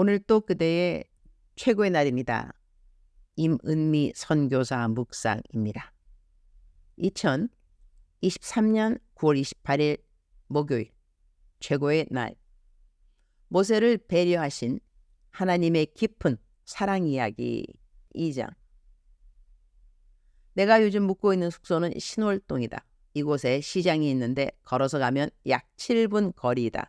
오늘 또 그대의 최고의 날입니다. 임은미 선교사 묵상입니다. 2023년 9월 28일 목요일 최고의 날 모세를 배려하신 하나님의 깊은 사랑 이야기 2장 내가 요즘 묵고 있는 숙소는 신월동이다. 이곳에 시장이 있는데 걸어서 가면 약 7분 거리이다.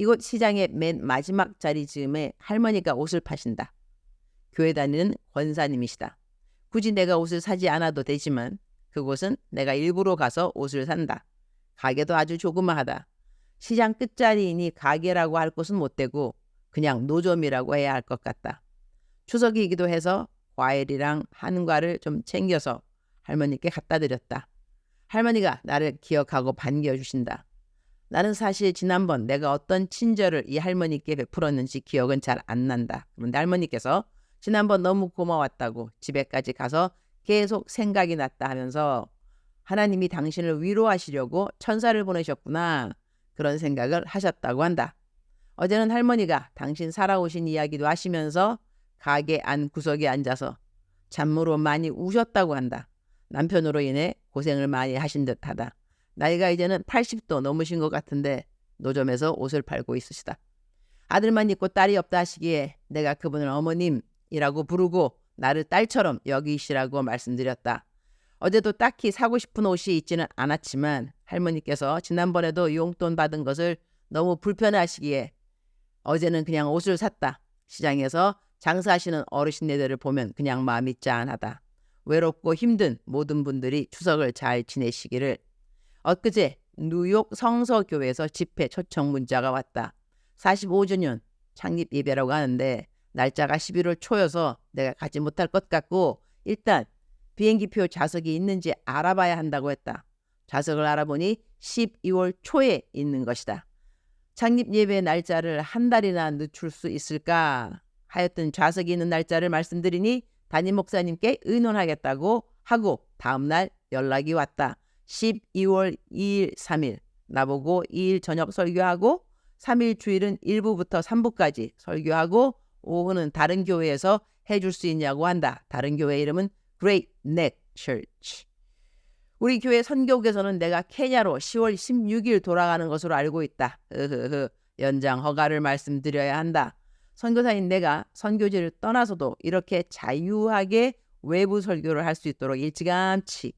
이곳 시장의 맨 마지막 자리 즈음에 할머니가 옷을 파신다. 교회 다니는 권사님이시다. 굳이 내가 옷을 사지 않아도 되지만 그곳은 내가 일부러 가서 옷을 산다. 가게도 아주 조그마하다. 시장 끝자리이니 가게라고 할 곳은 못 되고 그냥 노점이라고 해야 할 것 같다. 추석이기도 해서 과일이랑 한과를 좀 챙겨서 할머니께 갖다 드렸다. 할머니가 나를 기억하고 반겨주신다. 나는 사실 지난번 내가 어떤 친절을 이 할머니께 베풀었는지 기억은 잘 안 난다. 그런데 할머니께서 지난번 너무 고마웠다고 집에까지 가서 계속 생각이 났다 하면서 하나님이 당신을 위로하시려고 천사를 보내셨구나. 그런 생각을 하셨다고 한다. 어제는 할머니가 당신 살아오신 이야기도 하시면서 가게 안 구석에 앉아서 잠으로 많이 우셨다고 한다. 남편으로 인해 고생을 많이 하신 듯하다. 나이가 이제는 80도 넘으신 것 같은데 노점에서 옷을 팔고 있으시다. 아들만 있고 딸이 없다 하시기에 내가 그분을 어머님이라고 부르고 나를 딸처럼 여기시라고 말씀드렸다. 어제도 딱히 사고 싶은 옷이 있지는 않았지만 할머니께서 지난번에도 용돈 받은 것을 너무 불편해하시기에 어제는 그냥 옷을 샀다. 시장에서 장사하시는 어르신네들을 보면 그냥 마음이 짠하다. 외롭고 힘든 모든 분들이 추석을 잘 지내시기를 엊그제 뉴욕 성서교회에서 집회 초청 문자가 왔다. 45주년 창립 예배라고 하는데 날짜가 11월 초여서 내가 가지 못할 것 같고 일단 비행기표 좌석이 있는지 알아봐야 한다고 했다. 좌석을 알아보니 12월 초에 있는 것이다. 창립 예배 날짜를 한 달이나 늦출 수 있을까 하였던 좌석이 있는 날짜를 말씀드리니 담임 목사님께 의논하겠다고 하고 다음 날 연락이 왔다. 12월 2일, 3일 나보고 2일 저녁 설교하고 3일 주일은 1부부터 3부까지 설교하고 오후는 다른 교회에서 해줄 수 있냐고 한다. 다른 교회 이름은 Great Neck Church. 우리 교회 선교국에서는 내가 케냐로 10월 16일 돌아가는 것으로 알고 있다. 으흐흐. 연장 허가를 말씀드려야 한다. 선교사인 내가 선교지를 떠나서도 이렇게 자유하게 외부 설교를 할 수 있도록 일찌감치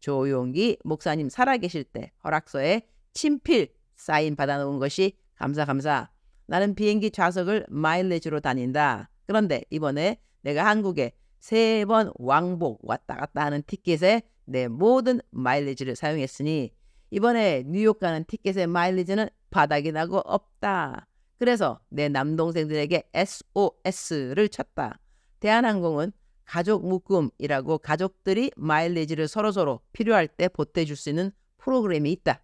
조용기 목사님 살아계실 때 허락서에 친필 사인 받아놓은 것이 감사 감사. 나는 비행기 좌석을 마일리지로 다닌다. 그런데 이번에 내가 한국에 세 번 왕복 왔다 갔다 하는 티켓에 내 모든 마일리지를 사용했으니 이번에 뉴욕 가는 티켓의 마일리지는 바닥이 나고 없다. 그래서 내 남동생들에게 SOS를 쳤다. 대한항공은 가족 묶음이라고 가족들이 마일리지를 서로서로 필요할 때 보태줄 수 있는 프로그램이 있다.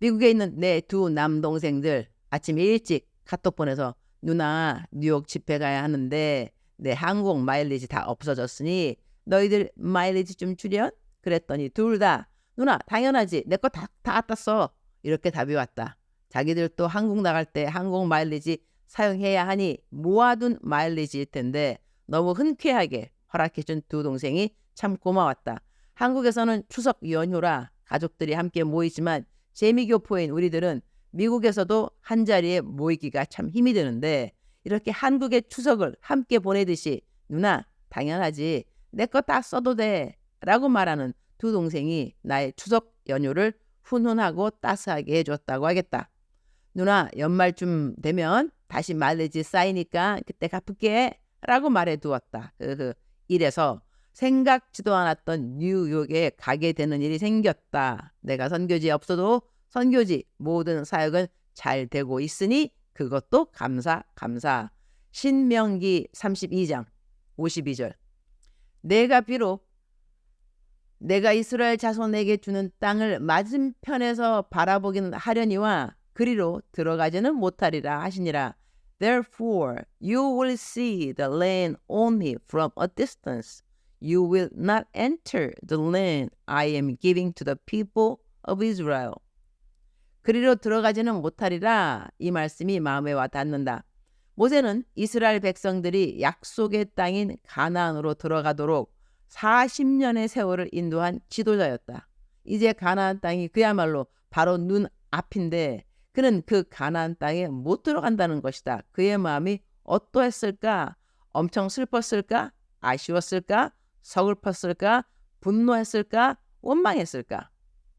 미국에 있는 내 두 남동생들 아침 일찍 카톡 보내서 누나 뉴욕 집회 가야 하는데 내 항공 마일리지 다 없어졌으니 너희들 마일리지 좀 주련? 그랬더니 둘 다 누나 당연하지 내 거 다다써 이렇게 답이 왔다. 자기들도 한국 나갈 때 항공 마일리지 사용해야 하니 모아둔 마일리지일 텐데 너무 흔쾌하게 허락해준 두 동생이 참 고마웠다. 한국에서는 추석 연휴라 가족들이 함께 모이지만 재미교포인 우리들은 미국에서도 한 자리에 모이기가 참 힘이 드는데 이렇게 한국의 추석을 함께 보내듯이 누나 당연하지 내 거 다 써도 돼 라고 말하는 두 동생이 나의 추석 연휴를 훈훈하고 따스하게 해줬다고 하겠다. 누나 연말쯤 되면 다시 말레지 쌓이니까 그때 갚을게 라고 말해 두었다. 이래서 생각지도 않았던 뉴욕에 가게 되는 일이 생겼다. 내가 선교지에 없어도 선교지 모든 사역은 잘 되고 있으니 그것도 감사 감사. 신명기 32장 52절. 내가 비록 내가 이스라엘 자손에게 주는 땅을 맞은편에서 바라보기는 하려니와 그리로 들어가지는 못하리라 하시니라. Therefore, you will see the land only from a distance. You will not enter the land I am giving to the people of Israel. 그리로 들어가지는 못하리라 이 말씀이 마음에 와 닿는다. 모세는 이스라엘 백성들이 약속의 땅인 가나안으로 들어가도록 40년의 세월을 인도한 지도자였다. 이제 가나안 땅이 그야말로 바로 눈 앞인데 그는 그 가나안 땅에 못 들어간다는 것이다. 그의 마음이 어떠했을까? 엄청 슬펐을까? 아쉬웠을까? 서글펐을까? 분노했을까? 원망했을까?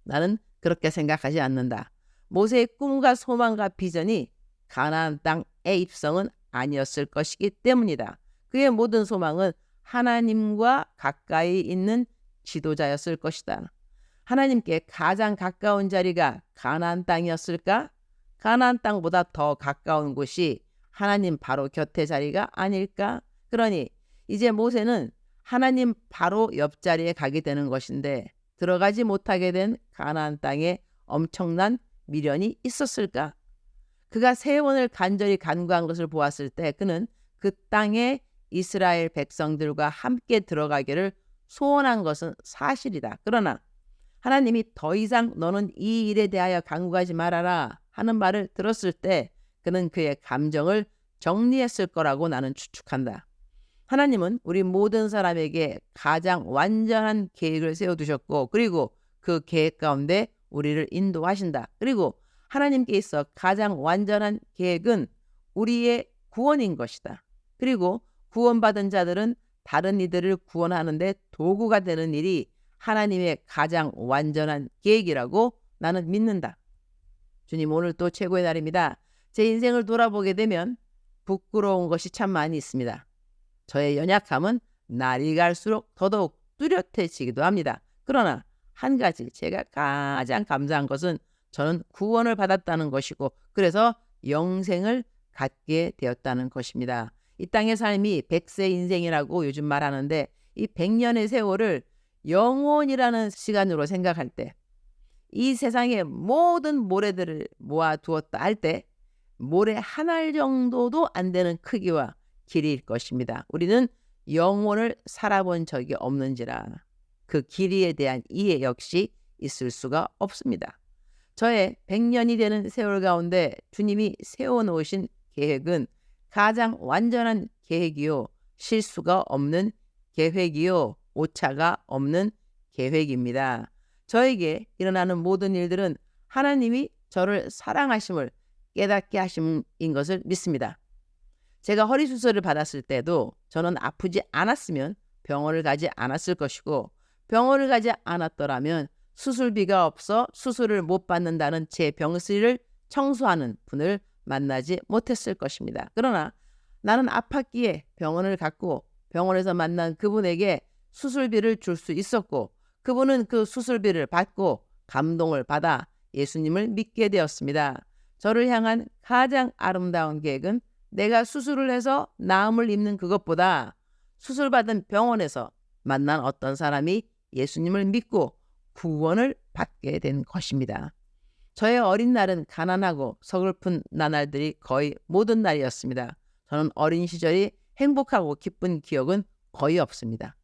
나는 그렇게 생각하지 않는다. 모세의 꿈과 소망과 비전이 가나안 땅의 입성은 아니었을 것이기 때문이다. 그의 모든 소망은 하나님과 가까이 있는 지도자였을 것이다. 하나님께 가장 가까운 자리가 가나안 땅이었을까? 가나안 땅보다 더 가까운 곳이 하나님 바로 곁의 자리가 아닐까? 그러니 이제 모세는 하나님 바로 옆자리에 가게 되는 것인데 들어가지 못하게 된 가나안 땅에 엄청난 미련이 있었을까? 그가 세원을 간절히 간구한 것을 보았을 때 그는 그 땅에 이스라엘 백성들과 함께 들어가기를 소원한 것은 사실이다. 그러나 하나님이 더 이상 너는 이 일에 대하여 간구하지 말아라 하는 말을 들었을 때 그는 그의 감정을 정리했을 거라고 나는 추측한다. 하나님은 우리 모든 사람에게 가장 완전한 계획을 세워두셨고 그리고 그 계획 가운데 우리를 인도하신다. 그리고 하나님께 있어 가장 완전한 계획은 우리의 구원인 것이다. 그리고 구원받은 자들은 다른 이들을 구원하는데 도구가 되는 일이 하나님의 가장 완전한 계획이라고 나는 믿는다. 주님 오늘 또 최고의 날입니다. 제 인생을 돌아보게 되면 부끄러운 것이 참 많이 있습니다. 저의 연약함은 날이 갈수록 더더욱 뚜렷해지기도 합니다. 그러나 한 가지 제가 가장 감사한 것은 저는 구원을 받았다는 것이고 그래서 영생을 갖게 되었다는 것입니다. 이 땅의 삶이 백세 인생이라고 요즘 말하는데 이 백년의 세월을 영원이라는 시간으로 생각할 때 이 세상의 모든 모래들을 모아 두었다 할 때 모래 한 알 정도도 안 되는 크기와 길이일 것입니다. 우리는 영혼을 살아본 적이 없는지라 그 길이에 대한 이해 역시 있을 수가 없습니다. 저의 100년이 되는 세월 가운데 주님이 세워놓으신 계획은 가장 완전한 계획이요. 실수가 없는 계획이요. 오차가 없는 계획입니다. 저에게 일어나는 모든 일들은 하나님이 저를 사랑하심을 깨닫게 하심인 것을 믿습니다. 제가 허리 수술을 받았을 때도 저는 아프지 않았으면 병원을 가지 않았을 것이고 병원을 가지 않았더라면 수술비가 없어 수술을 못 받는다는 제 병실을 청소하는 분을 만나지 못했을 것입니다. 그러나 나는 아팠기에 병원을 갔고 병원에서 만난 그분에게 수술비를 줄 수 있었고 그분은 그 수술비를 받고 감동을 받아 예수님을 믿게 되었습니다. 저를 향한 가장 아름다운 계획은 내가 수술을 해서 나음을 입는 그것보다 수술받은 병원에서 만난 어떤 사람이 예수님을 믿고 구원을 받게 된 것입니다. 저의 어린 날은 가난하고 서글픈 나날들이 거의 모든 날이었습니다. 저는 어린 시절이 행복하고 기쁜 기억은 거의 없습니다.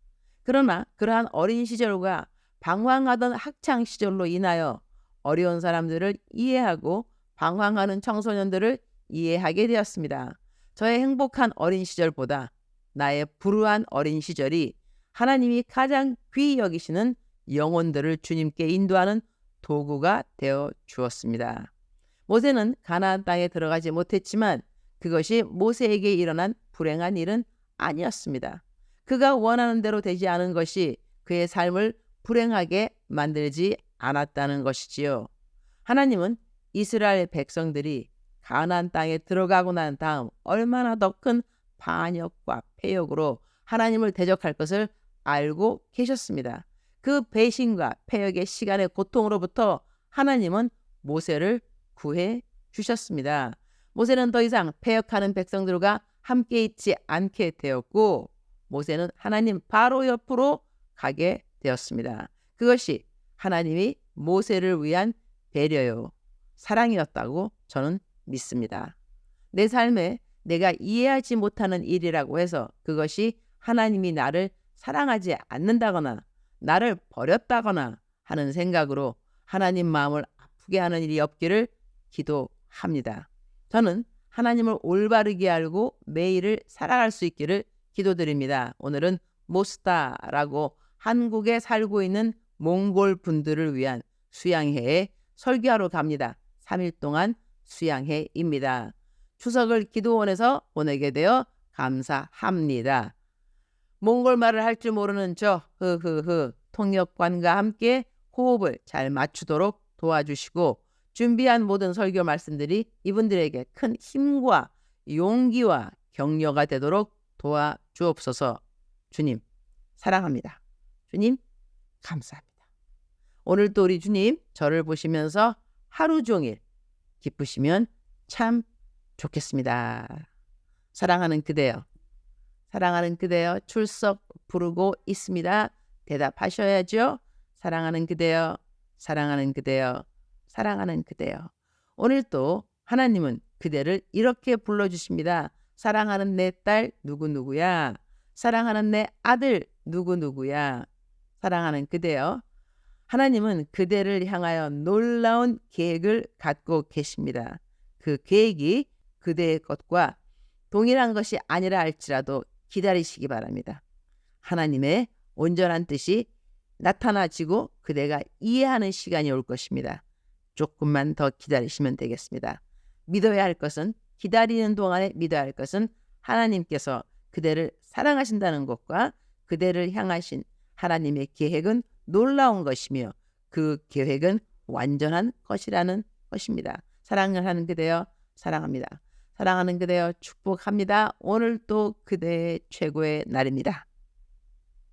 그러나 그러한 어린 시절과 방황하던 학창 시절로 인하여 어려운 사람들을 이해하고 방황하는 청소년들을 이해하게 되었습니다. 저의 행복한 어린 시절보다 나의 불우한 어린 시절이 하나님이 가장 귀히 여기시는 영혼들을 주님께 인도하는 도구가 되어 주었습니다. 모세는 가나안 땅에 들어가지 못했지만 그것이 모세에게 일어난 불행한 일은 아니었습니다. 그가 원하는 대로 되지 않은 것이 그의 삶을 불행하게 만들지 않았다는 것이지요. 하나님은 이스라엘 백성들이 가나안 땅에 들어가고 난 다음 얼마나 더 큰 반역과 폐역으로 하나님을 대적할 것을 알고 계셨습니다. 그 배신과 폐역의 시간의 고통으로부터 하나님은 모세를 구해 주셨습니다. 모세는 더 이상 폐역하는 백성들과 함께 있지 않게 되었고 모세는 하나님 바로 옆으로 가게 되었습니다. 그것이 하나님이 모세를 위한 배려요, 사랑이었다고 저는 믿습니다. 내 삶에 내가 이해하지 못하는 일이라고 해서 그것이 하나님이 나를 사랑하지 않는다거나 나를 버렸다거나 하는 생각으로 하나님 마음을 아프게 하는 일이 없기를 기도합니다. 저는 하나님을 올바르게 알고 매일을 살아갈 수 있기를 기도드립니다. 오늘은 모스타라고 한국에 살고 있는 몽골 분들을 위한 수양회에 설교하러 갑니다. 3일 동안 수양회입니다. 추석을 기도원에서 보내게 되어 감사합니다. 몽골 말을 할 줄 모르는 저 흐흐흐 통역관과 함께 호흡을 잘 맞추도록 도와주시고 준비한 모든 설교 말씀들이 이분들에게 큰 힘과 용기와 격려가 되도록 도와주옵소서. 주님 사랑합니다. 주님 감사합니다. 오늘도 우리 주님 저를 보시면서 하루 종일 기쁘시면 참 좋겠습니다. 사랑하는 그대여, 사랑하는 그대여 출석 부르고 있습니다. 대답하셔야죠. 사랑하는 그대여, 사랑하는 그대여, 사랑하는 그대여. 오늘 또 하나님은 그대를 이렇게 불러주십니다. 사랑하는 내 딸 누구누구야. 사랑하는 내 아들 누구누구야. 사랑하는 그대여. 하나님은 그대를 향하여 놀라운 계획을 갖고 계십니다. 그 계획이 그대의 것과 동일한 것이 아니라 할지라도 기다리시기 바랍니다. 하나님의 온전한 뜻이 나타나지고 그대가 이해하는 시간이 올 것입니다. 조금만 더 기다리시면 되겠습니다. 믿어야 할 것은 기다리는 동안에 믿어야 할 것은 하나님께서 그대를 사랑하신다는 것과 그대를 향하신 하나님의 계획은 놀라운 것이며 그 계획은 완전한 것이라는 것입니다. 사랑을 하는 그대여 사랑합니다. 사랑하는 그대여 축복합니다. 오늘도 그대의 최고의 날입니다.